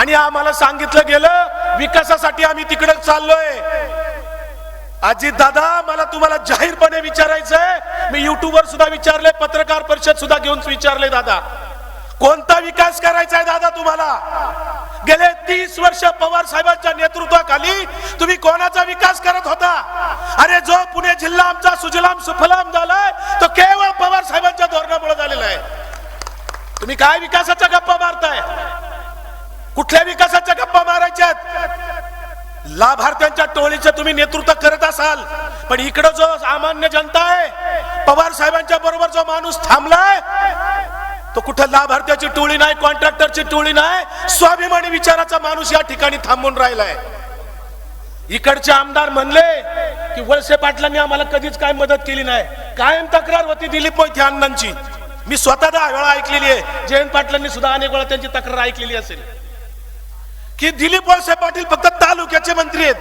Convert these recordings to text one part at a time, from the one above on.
आणि आम्हाला सांगितलं गेलं विकासासाठी आम्ही तिकडे चाललोय. अजित दादा मला तुम्हाला जाहीरपणे विचारायचंय. मी युट्यूबवर सुद्धा विचारले पत्रकार परिषद सुद्धा घेऊन विचारले दादा. कोणता विकास करायचा आहे दादा तुम्हाला? गेले तीस वर्ष पवार साहेबांच्या नेतृत्वाखाली तुम्ही कोणाचा विकास करत होता? अरे जो पुणे जिल्हा आमचा सुजलाम सुफलाम झालाय तो केवळ पवार साहेबांच्या धोरणामुळे झालेला आहे. तुम्ही काय विकासाचा गप्पा मारताय? कुठल्या विकासाच्या गप्पा मारायच्यात? लाभार्थ्यांच्या टोळीचं तुम्ही नेतृत्व करत असाल पण इकडं जो सामान्य जनता आहे पवार साहेबांच्या बरोबर जो माणूस थांबलाय तो कुठं लाभार्थ्याची टोळी नाही कॉन्ट्रॅक्टरची टोळी नाही स्वाभिमानी विचाराचा माणूस या ठिकाणी थांबून राहिलाय. इकडचे आमदार म्हणले की वळसे पाटलांनी आम्हाला कधीच काय मदत केली नाही. कायम तक्रार होती दिलीप मोहिते अण्णांची. मी स्वतः दहा वेळा ऐकलेली आहे. जयंत पाटलांनी सुद्धा अनेक वेळा त्यांची तक्रार ऐकलेली असेल. की दिलीप वळसे पाटील फक्त तालुक्याचे मंत्री आहेत.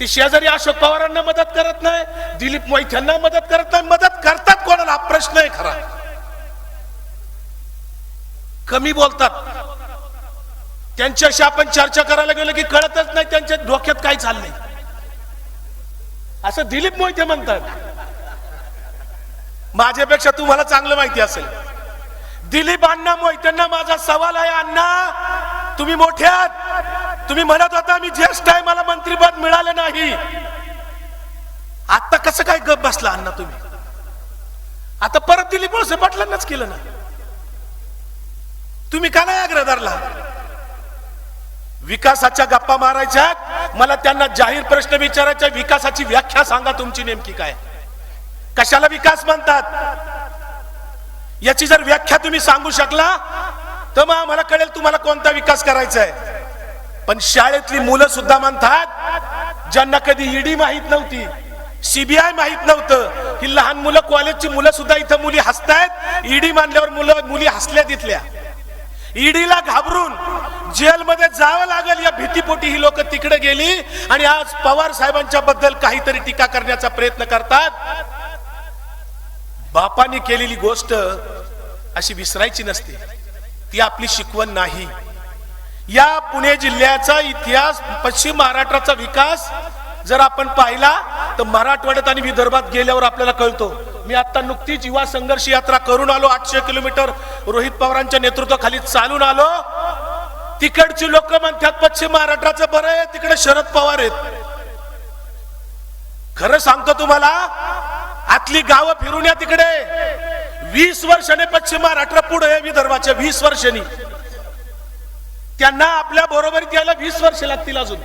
ते शेजारी अशोक पवारांना मदत करत नाही दिलीप मोहित्यांना मदत करत नाही. मदत करतात कोणाला? हा प्रश्न आहे खरा. कमी बोलतात. त्यांच्याशी आपण चर्चा करायला गेलो की कळतच नाही त्यांच्या डोक्यात काय चाललंय. असं दिलीप मोहिते म्हणतात. माझ्यापेक्षा तुम्हाला चांगलं माहिती असेल. दिलीप अण्णा मोहित्यांना माझा सवाल आहे अण्णा तुम्ही मोठ्या तुम्ही म्हणत होता मी ज्येष्ठ आहे मला मंत्रीपद मिळालं नाही. आता कसं काय गप बसला अण्णा तुम्ही? आता परत दिली वळसे पाटलांनाच केलं ना? तुम्ही का नाही आग्रह धरला? विकासाच्या गप्पा मारायच्या मला त्यांना जाहीर प्रश्न विचारायचा विकासाची व्याख्या सांगा तुमची नेमकी काय? कशाला विकास म्हणतात? याची जर व्याख्या तुम्ही सांगू शकला तर मग आम्हाला कळेल तुम्हाला कोणता विकास करायचा आहे. पण शाळेतली मुलं सुद्धा म्हणतात ज्यांना कधी ईडी माहीत नव्हती सीबीआय माहीत नव्हतं ही लहान मुलं कॉलेजची मुलं सुद्धा इथं मुली हसतायत ईडी मानल्यावर मुलं मुली हसल्या तिथल्या. ईडीला घाबरून जेलमध्ये जावं लागेल या भीतीपोटी ही लोक तिकडे गेली आणि आज पवार साहेबांच्या बद्दल काहीतरी टीका करण्याचा प्रयत्न करतात. बापाने केलेली गोष्ट अशी विसरायची नसते. ती आपली शिकवण नाही. या पुणे जिल्ह्याचा इतिहास पश्चिम महाराष्ट्राचा विकास जर आपण पाहिला तर मराठवाड्यात आणि विदर्भात गेल्यावर आपल्याला कळतो. मी आता नुकतीच युवा संघर्ष यात्रा करून आलो आठशे किलोमीटर रोहित पवारांच्या नेतृत्वाखाली चालून आलो. तिकडची लोक म्हणतात पश्चिम महाराष्ट्राचं बरं आहे तिकडे शरद पवार आहेत. खरं सांगतो तुम्हाला आतली गावं फिरून या तिकडे. वीस वर्षाने पश्चिम महाराष्ट्र पुढे विदर्भाच्या वीस वर्षांनी. त्यांना आपल्या बरोबरीत यायला वीस वर्ष लागतील अजून.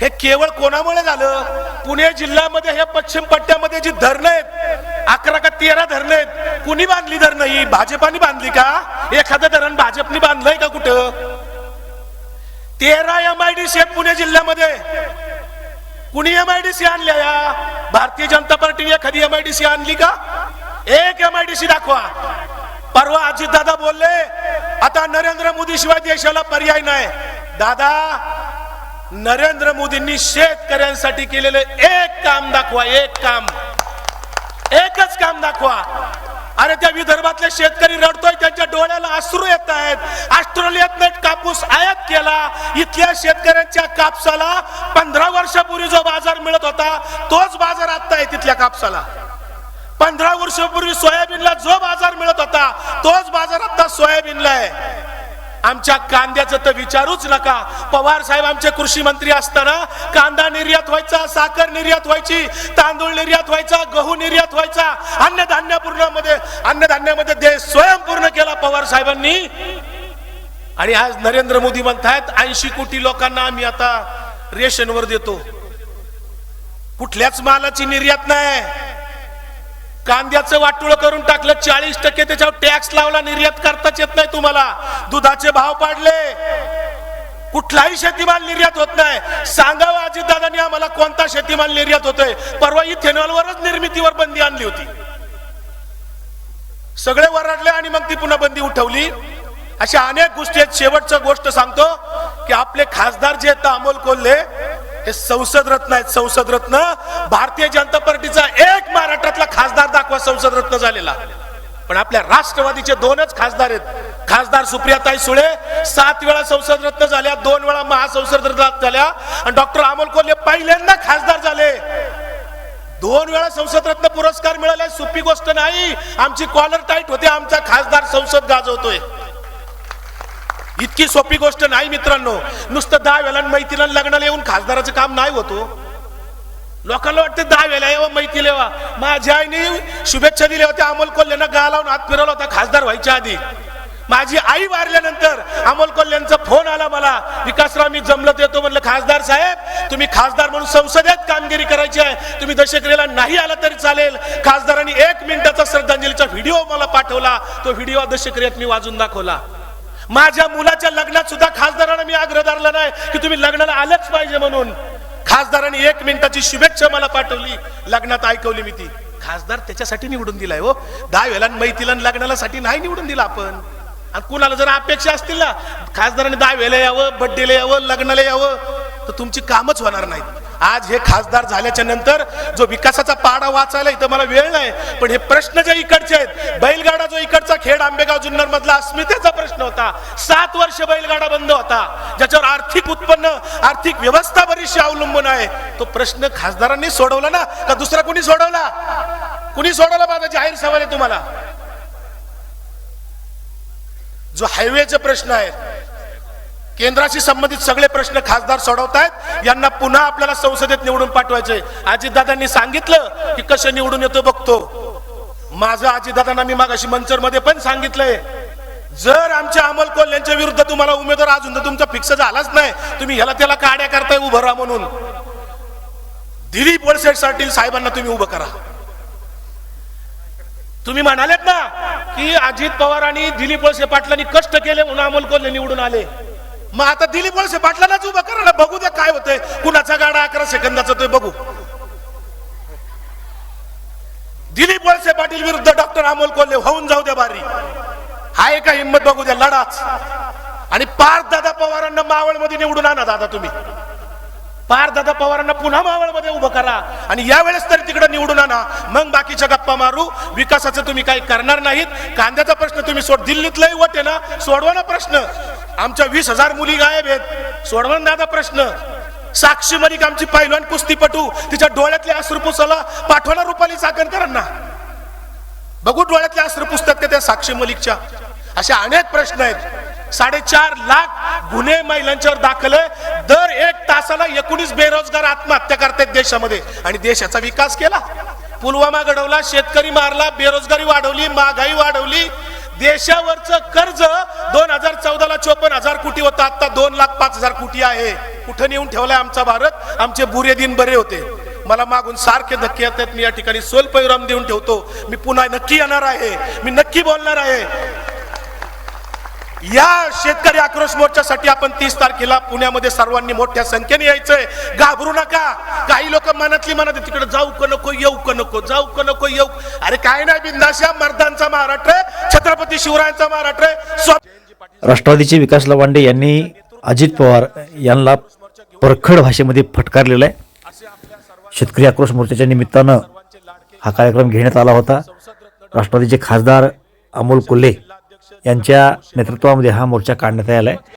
हे केवळ कोणामुळे झालं? पुणे जिल्ह्यामध्ये हे पश्चिम पट्ट्यामध्ये जी धरणं आहेत अकरा का तेरा धरणं आहेत कुणी बांधली धरणं ही? भाजपाने बांधली का? एखादं धरण भाजपने बांधलंय का कुठं? तेरा एम आय डी सी आहेत पुणे जिल्ह्यामध्ये. कुणी एम आय डी सी आणल्या या? भारतीय जनता पार्टीने एखादी एम आय डी सी आणली का? एक एम आय दाखवा. परवा अजित दादा बोलले आता नरेंद्र मोदी शिवाय देशाला पर्याय नाही. दादा नरेंद्र मोदींनी शेतकऱ्यांसाठी केलेलं एक काम दाखवा एक काम. एकच काम दाखवा. अरे त्या विदर्भातले शेतकरी रडतोय त्यांच्या डोळ्याला अश्रू येत आहेत. ऑस्ट्रेलियात कापूस आयात केला. इथल्या शेतकऱ्यांच्या कापसाला पंधरा वर्षापूर्वी जो बाजार मिळत होता तोच बाजार आता आहे तिथल्या कापसाला. पंधरा वर्षापूर्वी सोयाबीनला जो बाजार मिळत होता तोच बाजार आता सोयाबीनला आहे. आमच्या कांद्याचं तर विचारूच नका. पवार साहेब आमचे कृषी मंत्री असताना कांदा निर्यात व्हायचा साखर निर्यात व्हायची तांदूळ निर्यात व्हायचा गहू निर्यात व्हायचा अन्नधान्यपूर्णामध्ये अन्नधान्यामध्ये देश स्वयंपूर्ण केला पवार साहेबांनी. आणि आज नरेंद्र मोदी म्हणतायत ऐंशी कोटी लोकांना आम्ही आता रेशनवर देतो. कुठल्याच मालाची निर्यात नाही. कांद्याचं वाटुळ करून टाकलं चाळीस टक्के त्याच्यावर टॅक्स लावला निर्यात करताच येत नाही तुम्हाला. दुधाचे भाव पाडले. कुठलाही शेतीमाल निर्यात होत नाही. सांगावं अजितदादांनी आम्हाला कोणता शेतीमाल निर्यात होतोय? परवा इथेनॉलवरच निर्मितीवर बंदी आणली होती. सगळे वरडले आणि मग ती पुन्हा बंदी उठवली. अशा अनेक गोष्टी आहेत. शेवटचं गोष्ट सांगतो की आपले खासदार जे आहेत अमोल कोल्हे हे संसद रत्न आहेत संसद रत्न. भारतीय जनता पार्टीचा एक महाराष्ट्रातला खासदार दाखवा संसद रत्न झालेला. पण आपल्या राष्ट्रवादीचे दोनच खासदार आहेत. खासदार सुप्रियाताई सुळे सात वेळा संसद रत्न झाल्या दोन वेळा महासंसद रत्न झाल्या. आणि डॉक्टर अमोल कोल्हे पहिल्यांदा खासदार झाले. दोन वेळा संसद रत्न पुरस्कार मिळाला सोपी गोष्ट नाही. आमची कॉलर टाईट होते आमचा खासदार संसद गाजवतोय. इतकी सोपी गोष्ट नाही मित्रांनो. नुसतं दहा वेळा मैत्रीला लग्नाला येऊन खासदाराचं काम नाही होतो. लोकांना वाटतं दहा वेळा येवा मैत्री यावा माझ्या आईने शुभेच्छा दिल्या होत्या अमोल कोल्हेनं गा लावून हात फिरवला होता खासदार व्हायच्या आधी. माझी आई वारल्यानंतर अमोल कोल्ह्यांचा फोन आला मला विकासराव मी जमलत येतो. म्हणलं खासदार साहेब तुम्ही खासदार म्हणून संसदेत कामगिरी करायची आहे. तुम्ही दशक्रियेला नाही आला तरी चालेल. खासदारांनी एक मिनिटाचा श्रद्धांजलीचा व्हिडिओ मला पाठवला. तो व्हिडिओ दशक्रियेत मी वाजून दाखवला. माझ्या मुलाच्या लग्नात सुद्धा खासदारांना मी आग्रह धरला नाही की तुम्ही लग्नाला आलंच पाहिजे म्हणून. खासदारांनी एक मिनिटाची शुभेच्छा मला पाठवली. लग्नात ऐकवली मी ती. खासदार त्याच्यासाठी निवडून दिलाय हो. दहा वेळा मैतीला लग्नाला साठी नाही निवडून दिला आपण. आणि कुणाला जर अपेक्षा असतील ना खासदारांनी दहा वेळेला यावं बड्डेला यावं लग्नाला यावं तर तुमची कामच होणार नाहीत. आज हे खासदार झाल्याच्यानंतर जो विकासाचा पाडा वाचायला इथं मला वेळ नाही पण हे प्रश्न जे इकडचे आहेत बैलगाडा जो इकडचा खेड आंबेगाव जुन्नर मधला अस्मितेचा प्रश्न होता. सात वर्ष बैलगाडा बंद होता. ज्याच्यावर आर्थिक उत्पन्न आर्थिक व्यवस्था बरीचशी अवलंबून आहे. तो प्रश्न खासदारांनी सोडवला ना? का दुसरा कुणी सोडवला? कुणी सोडवला? माझा जाहीर सवाल आहे तुम्हाला. जो हायवेचा प्रश्न आहेत केंद्राशी संबंधित सगळे प्रश्न खासदार सोडवतायत. यांना पुन्हा आपल्याला संसदेत निवडून पाठवायचे अजितदादांनी सांगितलं की कसं निवडून येतो बघतो. माझं अजितदादांना मी मागाशी मंचरमध्ये पण सांगितलंय. जर आमच्या अमोल यांच्या विरुद्ध तुम्हाला उमेदवार अजून तर तुमचा फिक्स झालाच नाही. तुम्ही ह्याला त्याला काड्या करताय उभं राहा म्हणून. दिलीप वळसे साठी साहेबांना तुम्ही उभं करा. तुम्ही म्हणालेत ना की अजित पवार आणि दिलीप वळसे पाटलांनी कष्ट केले म्हणून अमोल कोल्हे निवडून आले. मग आता दिलीप वळसे पाटलांनाच उभं करा ना बघू द्या काय होतंय. कुणाचा गाडा अकरा सेकंदाचा तो बघू. दिलीप वळसे पाटील विरुद्ध डॉक्टर अमोल कोल्हे होऊन जाऊ द्या बारी. हाय का हिंमत बघू द्या लढाच. आणि पार्थ दादा पवारांना मावळमध्ये निवडून आणा दादा तुम्ही. पार दादा पवारांना पुन्हा मावळमध्ये उभं करा. आणि यावेळेस तरी तिकडे निवडून आणा. मग बाकीच्या गप्पा मारू. विकासाचं तुम्ही काही करणार नाहीत. कांद्याचा प्रश्न तुम्ही सोड. दिल्लीतलाही वट ना सोडवा ना प्रश्न. आमच्या वीस हजार मुली गायब आहेत. सोडवण दादा प्रश्न. साक्षी मलिक आमची पैलवान कुस्तीपटू तिच्या डोळ्यातले अश्रू पुसाला पाठवणा रुपाली चाकणकरांना. बघू डोळ्यातले अश्रू पुसतात का त्या साक्षी मलिकच्या. असे अनेक प्रश्न आहेत. साडेचार लाख गुन्हे महिलांच्यावर दाखल आहे. दर एक तासाला एकोणीस बेरोजगार आत्महत्या करतायत देशामध्ये. आणि देशाचा विकास केला. पुलवामा घडवला शेतकरी मारला बेरोजगारी वाढवली महागाई वाढवली देशावरचं कर्ज दोन हजार चौदाला चोपन्न हजार कोटी होतं. आता दोन लाख पाच हजार कोटी आहे. कुठं नेऊन ठेवलाय आमचा भारत? आमचे बुरे दिन बरे होते. मला मागून सारखे धक्के येतात. मी या ठिकाणी सोलपैराम देऊन ठेवतो. मी पुन्हा नक्की येणार आहे. मी नक्की बोलणार आहे. या शेतकरी आक्रोश मोर्चासाठी आपण तीस तारखेला पुण्यामध्ये सर्वांनी मोठ्या संख्येने यायचंय. घाबरू नका. काही लोक मनातली मनात तिकडे जाऊ का नको येऊ का नको जाऊ का नको येऊ. अरे काय नाही बिंदाशा मर्दांचा महाराष्ट्र छत्रपती शिवरायांचा महाराष्ट्र राष्ट्रवादीचे विकास लवांडे यांनी अजित पवार यांना परखड भाषेमध्ये फटकारलेलं आहे. शेतकरी आक्रोश मोर्चाच्या निमित्तानं हा कार्यक्रम घेण्यात आला होता. राष्ट्रवादीचे खासदार अमोल कोल्हे यांच्या नेतृत्वामध्ये हा मोर्चा काढण्यात आला आहे.